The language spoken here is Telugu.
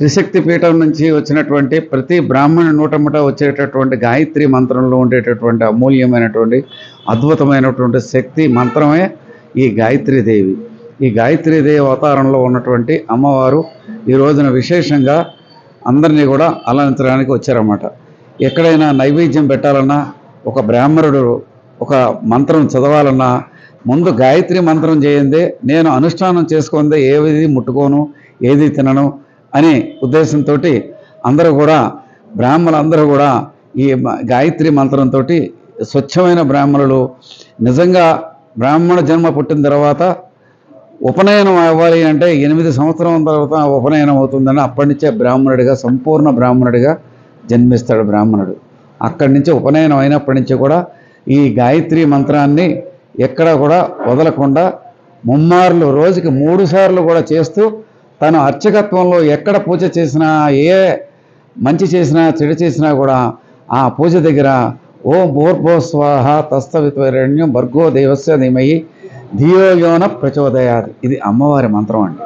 త్రిశక్తి పీఠం నుంచి వచ్చినటువంటి ప్రతి బ్రాహ్మణ నూటముట వచ్చేటటువంటి గాయత్రి మంత్రంలో ఉండేటటువంటి అమూల్యమైనటువంటి అద్భుతమైనటువంటి శక్తి మంత్రమే ఈ గాయత్రి దేవి. ఈ గాయత్రీదేవి అవతారంలో ఉన్నటువంటి అమ్మవారు ఈ రోజున విశేషంగా అందరినీ కూడా అలంకరించడానికి వచ్చారన్నమాట. ఎక్కడైనా నైవేద్యం పెట్టాలన్నా ఒక బ్రాహ్మణుడు ఒక మంత్రం చదవాలన్నా ముందు గాయత్రి మంత్రం చేయందే నేను అనుష్ఠానం చేసుకుందే ఏది ముట్టుకోను ఏది తినను అనే ఉద్దేశంతో అందరూ కూడా బ్రాహ్మణులందరూ కూడా ఈ గాయత్రి మంత్రంతో స్వచ్ఛమైన బ్రాహ్మణులు. నిజంగా బ్రాహ్మణ జన్మ పుట్టిన తర్వాత ఉపనయనం అవ్వాలి అంటే ఎనిమిది సంవత్సరం తర్వాత ఉపనయనం అవుతుందని అప్పటి నుంచే బ్రాహ్మణుడిగా సంపూర్ణ బ్రాహ్మణుడిగా జన్మిస్తాడు బ్రాహ్మణుడు. అక్కడి నుంచి ఉపనయనం అయినప్పటి నుంచి కూడా ఈ గాయత్రి మంత్రాన్ని ఎక్కడా కూడా వదలకుండా ముమ్మార్లు రోజుకి మూడు సార్లు కూడా చేస్తూ తను అర్చకత్వంలో ఎక్కడ పూజ చేసినా ఏ మంచి చేసినా చెడు చేసినా కూడా ఆ పూజ దగ్గర ఓం భూర్భో స్వాహ తస్తవిత్వరణ్యం భర్గో దేవస్య ధీమయి ధియోయోన ప్రచోదయాది ఇది అమ్మవారి మంత్రం అండి.